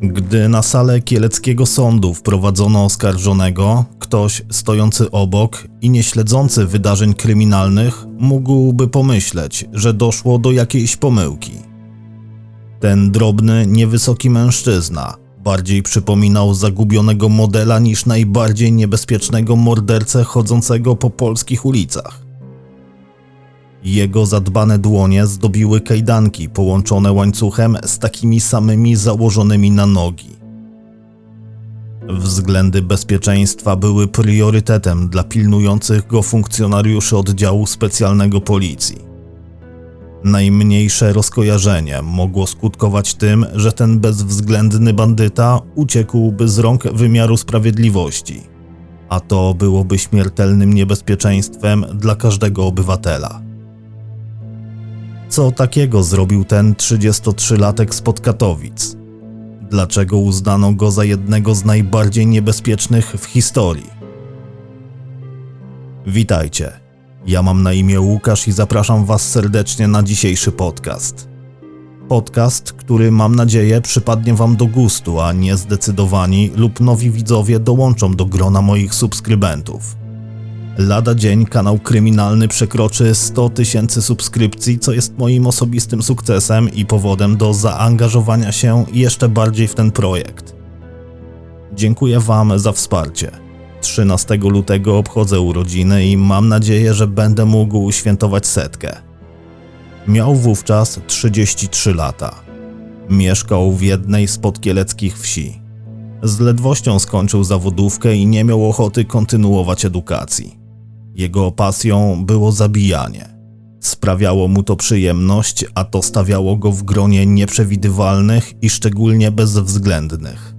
Gdy na salę kieleckiego sądu wprowadzono oskarżonego, ktoś stojący obok i nie śledzący wydarzeń kryminalnych mógłby pomyśleć, że doszło do jakiejś pomyłki. Ten drobny, niewysoki mężczyzna bardziej przypominał zagubionego modela niż najbardziej niebezpiecznego mordercę chodzącego po polskich ulicach. Jego zadbane dłonie zdobiły kajdanki połączone łańcuchem z takimi samymi założonymi na nogi. Względy bezpieczeństwa były priorytetem dla pilnujących go funkcjonariuszy oddziału specjalnego policji. Najmniejsze rozkojarzenie mogło skutkować tym, że ten bezwzględny bandyta uciekłby z rąk wymiaru sprawiedliwości, a to byłoby śmiertelnym niebezpieczeństwem dla każdego obywatela. Co takiego zrobił ten 33-latek spod Katowic? Dlaczego uznano go za jednego z najbardziej niebezpiecznych w historii? Witajcie. Ja mam na imię Łukasz i zapraszam Was serdecznie na dzisiejszy podcast. Podcast, który mam nadzieję przypadnie Wam do gustu, a niezdecydowani lub nowi widzowie dołączą do grona moich subskrybentów. Lada dzień kanał kryminalny przekroczy 100 tysięcy subskrypcji, co jest moim osobistym sukcesem i powodem do zaangażowania się jeszcze bardziej w ten projekt. Dziękuję Wam za wsparcie. 13 lutego obchodzę urodziny i mam nadzieję, że będę mógł świętować setkę. Miał wówczas 33 lata. Mieszkał w jednej z podkieleckich wsi. Z ledwością skończył zawodówkę i nie miał ochoty kontynuować edukacji. Jego pasją było zabijanie. Sprawiało mu to przyjemność, a to stawiało go w gronie nieprzewidywalnych i szczególnie bezwzględnych.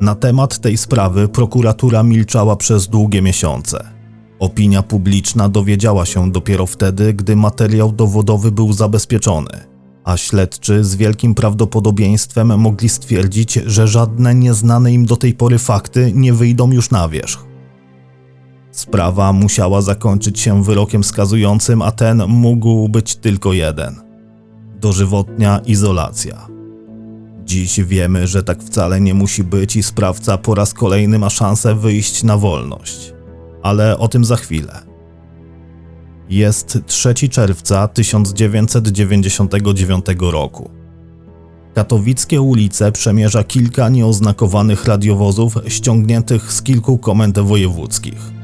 Na temat tej sprawy prokuratura milczała przez długie miesiące. Opinia publiczna dowiedziała się dopiero wtedy, gdy materiał dowodowy był zabezpieczony, a śledczy z wielkim prawdopodobieństwem mogli stwierdzić, że żadne nieznane im do tej pory fakty nie wyjdą już na wierzch. Sprawa musiała zakończyć się wyrokiem skazującym, a ten mógł być tylko jeden: dożywotnia izolacja. Dziś wiemy, że tak wcale nie musi być i sprawca po raz kolejny ma szansę wyjść na wolność. Ale o tym za chwilę. Jest 3 czerwca 1999 roku. Katowickie ulice przemierza kilka nieoznakowanych radiowozów ściągniętych z kilku komend wojewódzkich.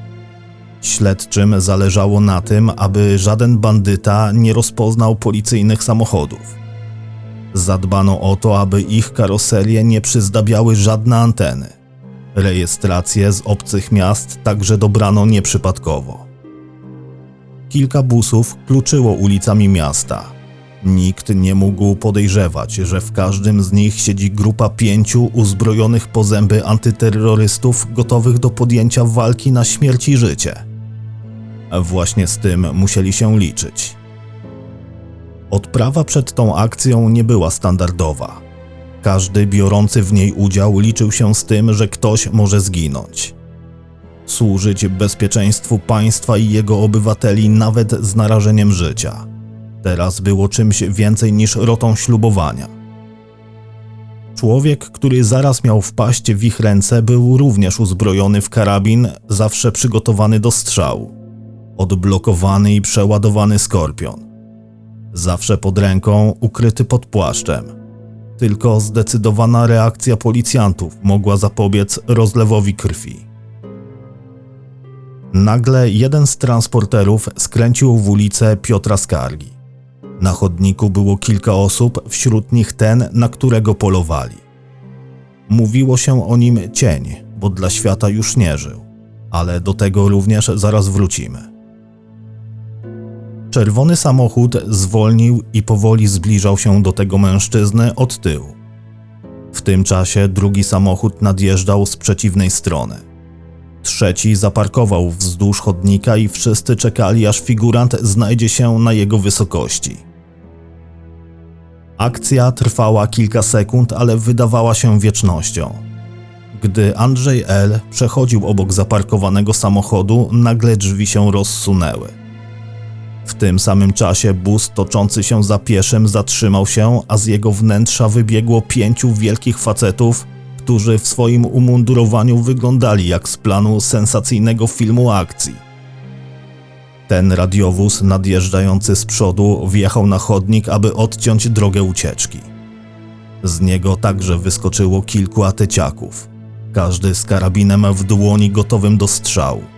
Śledczym zależało na tym, aby żaden bandyta nie rozpoznał policyjnych samochodów. Zadbano o to, aby ich karoserie nie przyzdabiały żadne anteny. Rejestracje z obcych miast także dobrano nieprzypadkowo. Kilka busów kluczyło ulicami miasta. Nikt nie mógł podejrzewać, że w każdym z nich siedzi grupa pięciu uzbrojonych po zęby antyterrorystów gotowych do podjęcia walki na śmierć i życie. Właśnie z tym musieli się liczyć. Odprawa przed tą akcją nie była standardowa. Każdy biorący w niej udział liczył się z tym, że ktoś może zginąć. Służyć bezpieczeństwu państwa i jego obywateli nawet z narażeniem życia. Teraz było czymś więcej niż rotą ślubowania. Człowiek, który zaraz miał wpaść w ich ręce, był również uzbrojony w karabin, zawsze przygotowany do strzału odblokowany i przeładowany skorpion. Zawsze pod ręką, ukryty pod płaszczem. Tylko zdecydowana reakcja policjantów mogła zapobiec rozlewowi krwi. Nagle jeden z transporterów skręcił w ulicę Piotra Skargi. Na chodniku było kilka osób, wśród nich ten, na którego polowali. Mówiło się o nim cień, bo dla świata już nie żył, ale do tego również zaraz wrócimy. Czerwony samochód zwolnił i powoli zbliżał się do tego mężczyzny od tyłu. W tym czasie drugi samochód nadjeżdżał z przeciwnej strony. Trzeci zaparkował wzdłuż chodnika i wszyscy czekali, aż figurant znajdzie się na jego wysokości. Akcja trwała kilka sekund, ale wydawała się wiecznością. Gdy Andrzej L. przechodził obok zaparkowanego samochodu, nagle drzwi się rozsunęły. W tym samym czasie bus toczący się za pieszym zatrzymał się, a z jego wnętrza wybiegło pięciu wielkich facetów, którzy w swoim umundurowaniu wyglądali jak z planu sensacyjnego filmu akcji. Ten radiowóz nadjeżdżający z przodu wjechał na chodnik, aby odciąć drogę ucieczki. Z niego także wyskoczyło kilku ateciaków, każdy z karabinem w dłoni gotowym do strzału.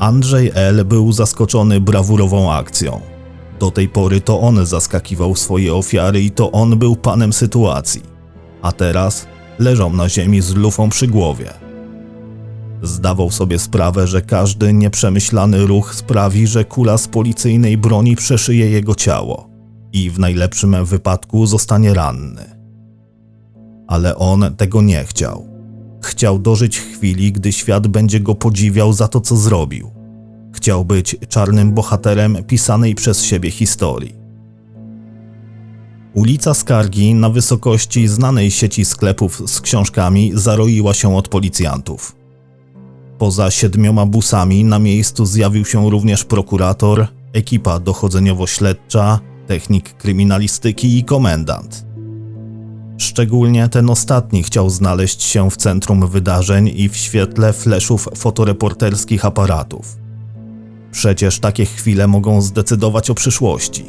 Andrzej L. był zaskoczony brawurową akcją. Do tej pory to on zaskakiwał swoje ofiary i to on był panem sytuacji. A teraz leżał na ziemi z lufą przy głowie. Zdawał sobie sprawę, że każdy nieprzemyślany ruch sprawi, że kula z policyjnej broni przeszyje jego ciało i w najlepszym wypadku zostanie ranny. Ale on tego nie chciał. Chciał dożyć chwili, gdy świat będzie go podziwiał za to, co zrobił. Chciał być czarnym bohaterem pisanej przez siebie historii. Ulica Skargi na wysokości znanej sieci sklepów z książkami zaroiła się od policjantów. Poza siedmioma busami na miejscu zjawił się również prokurator, ekipa dochodzeniowo-śledcza, technik kryminalistyki i komendant. Szczególnie ten ostatni chciał znaleźć się w centrum wydarzeń i w świetle fleszów fotoreporterskich aparatów. Przecież takie chwile mogą zdecydować o przyszłości,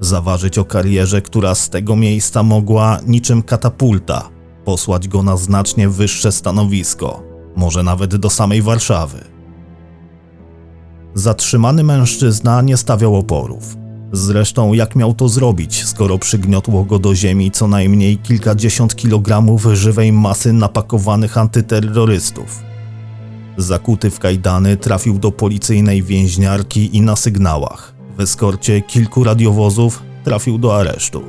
zaważyć o karierze, która z tego miejsca mogła, niczym katapulta, posłać go na znacznie wyższe stanowisko, może nawet do samej Warszawy. Zatrzymany mężczyzna nie stawiał oporów. Zresztą jak miał to zrobić, skoro przygniotło go do ziemi co najmniej kilkadziesiąt kilogramów żywej masy napakowanych antyterrorystów. Zakuty w kajdany trafił do policyjnej więźniarki i na sygnałach. W eskorcie kilku radiowozów trafił do aresztu.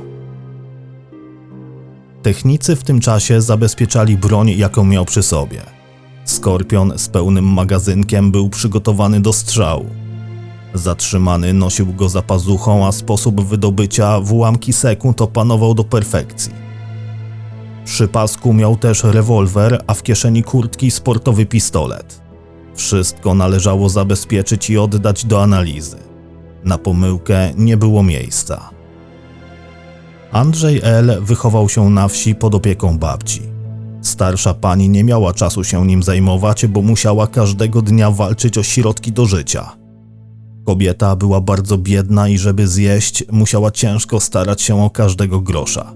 Technicy w tym czasie zabezpieczali broń, jaką miał przy sobie. Skorpion z pełnym magazynkiem był przygotowany do strzału. Zatrzymany nosił go za pazuchą, a sposób wydobycia w ułamki sekund opanował do perfekcji. Przy pasku miał też rewolwer, a w kieszeni kurtki sportowy pistolet. Wszystko należało zabezpieczyć i oddać do analizy. Na pomyłkę nie było miejsca. Andrzej L. wychował się na wsi pod opieką babci. Starsza pani nie miała czasu się nim zajmować, bo musiała każdego dnia walczyć o środki do życia. Kobieta była bardzo biedna i żeby zjeść, musiała ciężko starać się o każdego grosza.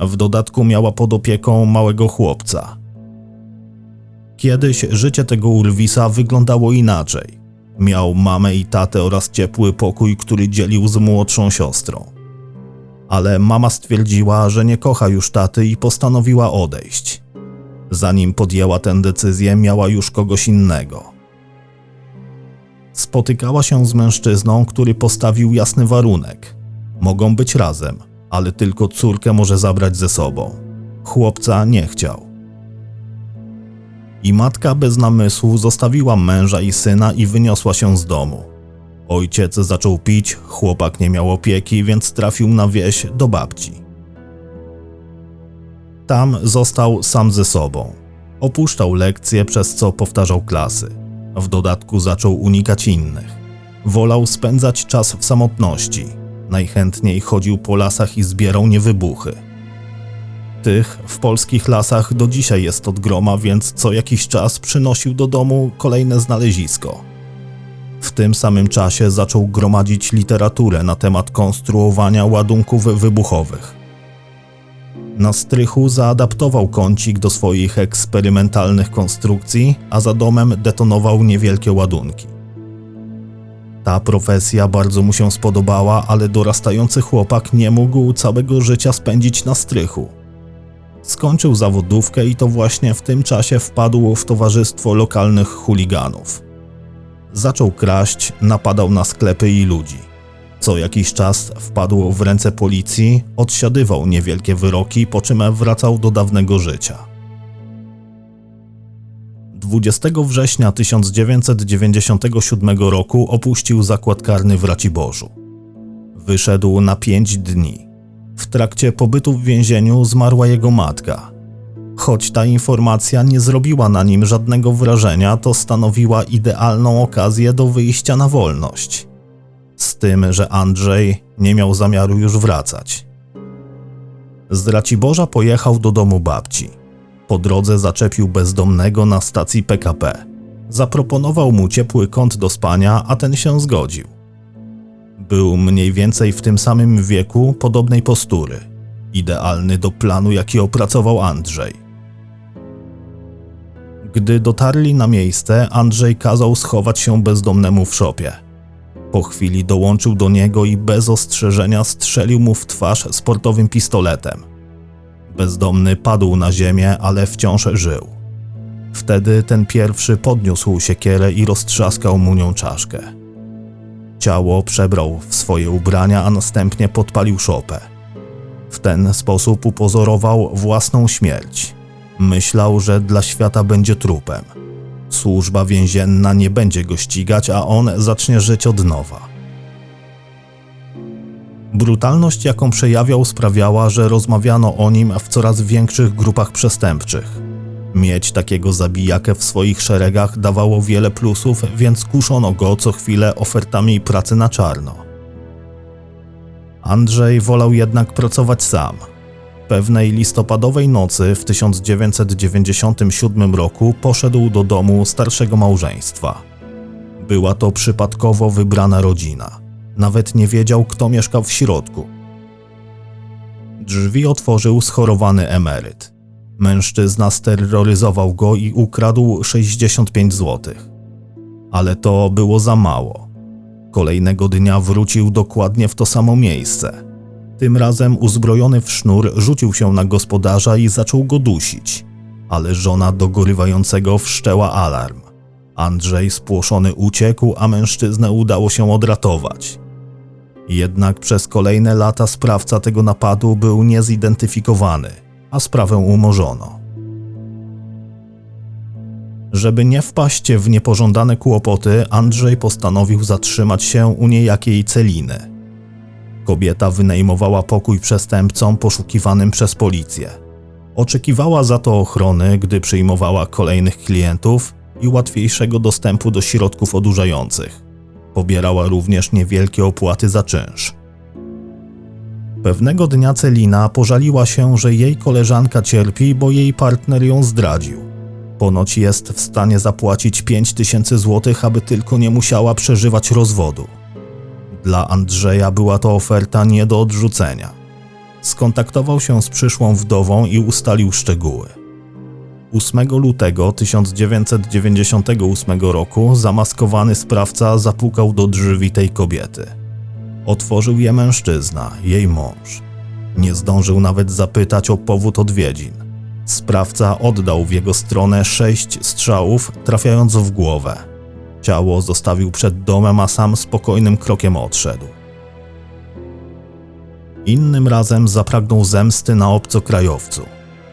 W dodatku miała pod opieką małego chłopca. Kiedyś życie tego Urwisa wyglądało inaczej. Miał mamę i tatę oraz ciepły pokój, który dzielił z młodszą siostrą. Ale mama stwierdziła, że nie kocha już taty i postanowiła odejść. Zanim podjęła tę decyzję, miała już kogoś innego. Spotykała się z mężczyzną, który postawił jasny warunek. Mogą być razem, ale tylko córkę może zabrać ze sobą. Chłopca nie chciał. I matka bez namysłu zostawiła męża i syna i wyniosła się z domu. Ojciec zaczął pić, chłopak nie miał opieki, więc trafił na wieś do babci. Tam został sam ze sobą. Opuszczał lekcje, przez co powtarzał klasy. W dodatku zaczął unikać innych. Wolał spędzać czas w samotności. Najchętniej chodził po lasach i zbierał niewybuchy. Tych w polskich lasach do dzisiaj jest od groma, więc co jakiś czas przynosił do domu kolejne znalezisko. W tym samym czasie zaczął gromadzić literaturę na temat konstruowania ładunków wybuchowych. Na strychu zaadaptował kącik do swoich eksperymentalnych konstrukcji, a za domem detonował niewielkie ładunki. Ta profesja bardzo mu się spodobała, ale dorastający chłopak nie mógł całego życia spędzić na strychu. Skończył zawodówkę i to właśnie w tym czasie wpadł w towarzystwo lokalnych chuliganów. Zaczął kraść, napadał na sklepy i ludzi. Co jakiś czas wpadł w ręce policji, odsiadywał niewielkie wyroki, po czym wracał do dawnego życia. 20 września 1997 roku opuścił zakład karny w Raciborzu. Wyszedł na pięć dni. W trakcie pobytu w więzieniu zmarła jego matka. Choć ta informacja nie zrobiła na nim żadnego wrażenia, to stanowiła idealną okazję do wyjścia na wolność. Z tym, że Andrzej nie miał zamiaru już wracać. Z Raciborza pojechał do domu babci. Po drodze zaczepił bezdomnego na stacji PKP. Zaproponował mu ciepły kąt do spania, a ten się zgodził. Był mniej więcej w tym samym wieku, podobnej postury. Idealny do planu, jaki opracował Andrzej. Gdy dotarli na miejsce, Andrzej kazał schować się bezdomnemu w szopie. Po chwili dołączył do niego i bez ostrzeżenia strzelił mu w twarz sportowym pistoletem. Bezdomny padł na ziemię, ale wciąż żył. Wtedy ten pierwszy podniósł siekierę i roztrzaskał mu nią czaszkę. Ciało przebrał w swoje ubrania, a następnie podpalił szopę. W ten sposób upozorował własną śmierć. Myślał, że dla świata będzie trupem. Służba więzienna nie będzie go ścigać, a on zacznie żyć od nowa. Brutalność, jaką przejawiał, sprawiała, że rozmawiano o nim w coraz większych grupach przestępczych. Mieć takiego zabijakę w swoich szeregach dawało wiele plusów, więc kuszono go co chwilę ofertami pracy na czarno. Andrzej wolał jednak pracować sam. Pewnej listopadowej nocy w 1997 roku poszedł do domu starszego małżeństwa. Była to przypadkowo wybrana rodzina. Nawet nie wiedział, kto mieszkał w środku. Drzwi otworzył schorowany emeryt. Mężczyzna steroryzował go i ukradł 65 zł. Ale to było za mało. Kolejnego dnia wrócił dokładnie w to samo miejsce. Tym razem uzbrojony w sznur rzucił się na gospodarza i zaczął go dusić. Ale żona dogorywającego wszczęła alarm. Andrzej spłoszony uciekł, a mężczyznę udało się odratować. Jednak przez kolejne lata sprawca tego napadu był niezidentyfikowany, a sprawę umorzono. Żeby nie wpaść w niepożądane kłopoty, Andrzej postanowił zatrzymać się u niejakiej Celiny. Kobieta wynajmowała pokój przestępcom poszukiwanym przez policję. Oczekiwała za to ochrony, gdy przyjmowała kolejnych klientów i łatwiejszego dostępu do środków odurzających. Pobierała również niewielkie opłaty za czynsz. Pewnego dnia Celina pożaliła się, że jej koleżanka cierpi, bo jej partner ją zdradził. Ponoć jest w stanie zapłacić 5000 zł, aby tylko nie musiała przeżywać rozwodu. Dla Andrzeja była to oferta nie do odrzucenia. Skontaktował się z przyszłą wdową i ustalił szczegóły. 8 lutego 1998 roku zamaskowany sprawca zapukał do drzwi tej kobiety. Otworzył je mężczyzna, jej mąż. Nie zdążył nawet zapytać o powód odwiedzin. Sprawca oddał w jego stronę sześć strzałów, trafiając w głowę. Ciało zostawił przed domem, a sam spokojnym krokiem odszedł. Innym razem zapragnął zemsty na obcokrajowcu.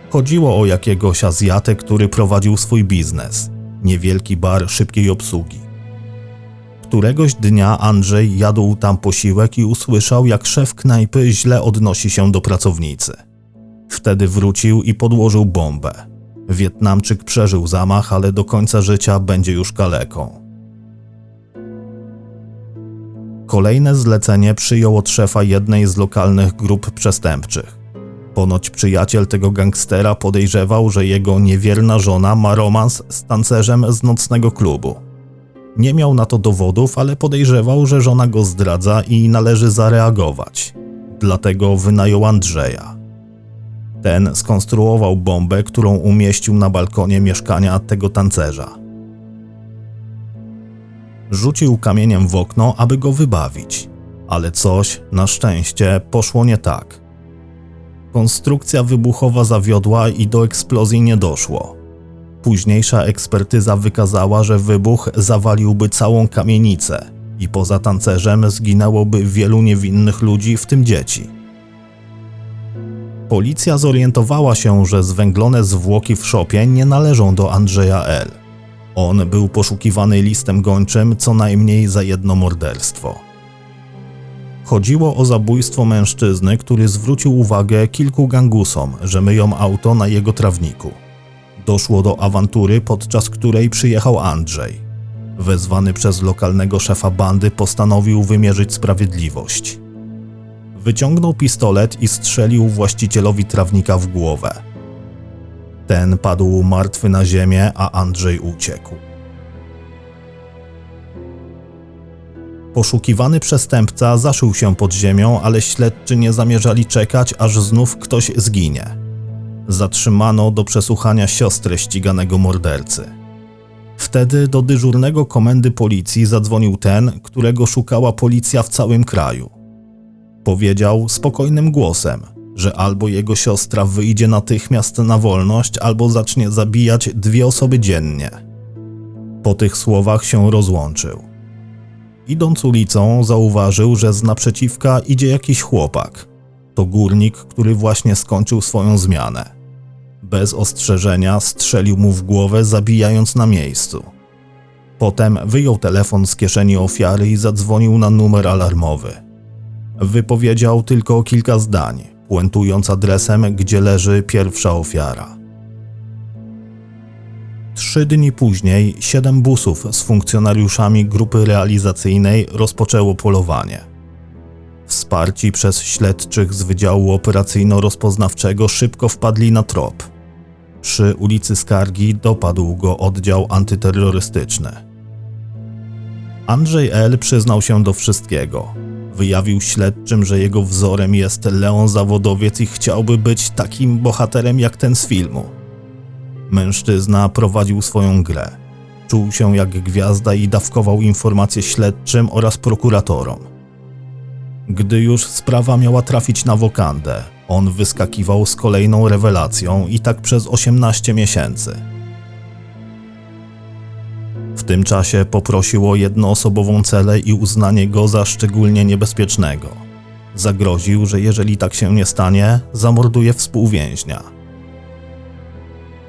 Chodziło o jakiegoś Azjatę, który prowadził swój biznes niewielki bar szybkiej obsługi. Któregoś dnia Andrzej jadł tam posiłek i usłyszał, jak szef knajpy źle odnosi się do pracownicy. Wtedy wrócił i podłożył bombę. Wietnamczyk przeżył zamach, ale do końca życia będzie już kaleką. Kolejne zlecenie przyjął od szefa jednej z lokalnych grup przestępczych. Ponoć przyjaciel tego gangstera podejrzewał, że jego niewierna żona ma romans z tancerzem z nocnego klubu. Nie miał na to dowodów, ale podejrzewał, że żona go zdradza i należy zareagować. Dlatego wynajął Andrzeja. Ten skonstruował bombę, którą umieścił na balkonie mieszkania tego tancerza. Rzucił kamieniem w okno, aby go wybawić, ale coś, na szczęście, poszło nie tak. Konstrukcja wybuchowa zawiodła i do eksplozji nie doszło. Późniejsza ekspertyza wykazała, że wybuch zawaliłby całą kamienicę i poza tancerzem zginęłoby wielu niewinnych ludzi, w tym dzieci. Policja zorientowała się, że zwęglone zwłoki w szopie nie należą do Andrzeja L. On był poszukiwany listem gończym co najmniej za jedno morderstwo. Chodziło o zabójstwo mężczyzny, który zwrócił uwagę kilku gangusom, że myją auto na jego trawniku. Doszło do awantury, podczas której przyjechał Andrzej. Wezwany przez lokalnego szefa bandy postanowił wymierzyć sprawiedliwość. Wyciągnął pistolet i strzelił właścicielowi trawnika w głowę. Ten padł martwy na ziemię, a Andrzej uciekł. Poszukiwany przestępca zaszył się pod ziemią, ale śledczy nie zamierzali czekać, aż znów ktoś zginie. Zatrzymano do przesłuchania siostrę ściganego mordercy. Wtedy do dyżurnego komendy policji zadzwonił ten, którego szukała policja w całym kraju. Powiedział spokojnym głosem, że albo jego siostra wyjdzie natychmiast na wolność, albo zacznie zabijać dwie osoby dziennie. Po tych słowach się rozłączył. Idąc ulicą, zauważył, że z naprzeciwka idzie jakiś chłopak. To górnik, który właśnie skończył swoją zmianę. Bez ostrzeżenia strzelił mu w głowę, zabijając na miejscu. Potem wyjął telefon z kieszeni ofiary i zadzwonił na numer alarmowy. Wypowiedział tylko kilka zdań, puentując adresem, gdzie leży pierwsza ofiara. Trzy dni później siedem busów z funkcjonariuszami grupy realizacyjnej rozpoczęło polowanie. Wsparci przez śledczych z Wydziału Operacyjno-Rozpoznawczego szybko wpadli na trop. Przy ulicy Skargi dopadł go oddział antyterrorystyczny. Andrzej L. przyznał się do wszystkiego. Wyjawił śledczym, że jego wzorem jest Leon Zawodowiec i chciałby być takim bohaterem jak ten z filmu. Mężczyzna prowadził swoją grę. Czuł się jak gwiazda i dawkował informacje śledczym oraz prokuratorom. Gdy już sprawa miała trafić na wokandę, on wyskakiwał z kolejną rewelacją i tak przez 18 miesięcy. Tym czasie poprosił o jednoosobową celę i uznanie go za szczególnie niebezpiecznego. Zagroził, że jeżeli tak się nie stanie, zamorduje współwięźnia.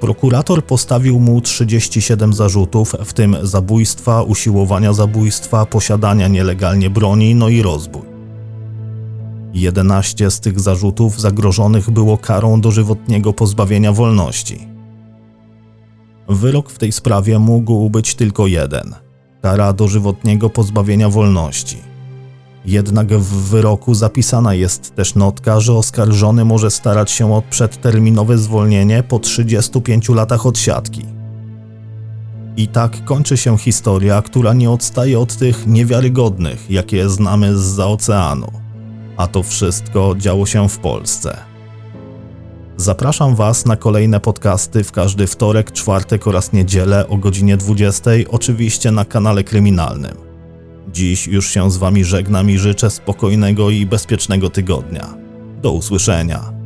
Prokurator postawił mu 37 zarzutów, w tym zabójstwa, usiłowania zabójstwa, posiadania nielegalnie broni, no i rozbój. 11 z tych zarzutów zagrożonych było karą dożywotniego pozbawienia wolności. Wyrok w tej sprawie mógł być tylko jeden kara dożywotniego pozbawienia wolności. Jednak w wyroku zapisana jest też notka, że oskarżony może starać się o przedterminowe zwolnienie po 35 latach odsiadki. I tak kończy się historia, która nie odstaje od tych niewiarygodnych, jakie znamy z za oceanu a to wszystko działo się w Polsce. Zapraszam Was na kolejne podcasty w każdy wtorek, czwartek oraz niedzielę o godzinie 20, oczywiście na kanale kryminalnym. Dziś już się z Wami żegnam i życzę spokojnego i bezpiecznego tygodnia. Do usłyszenia.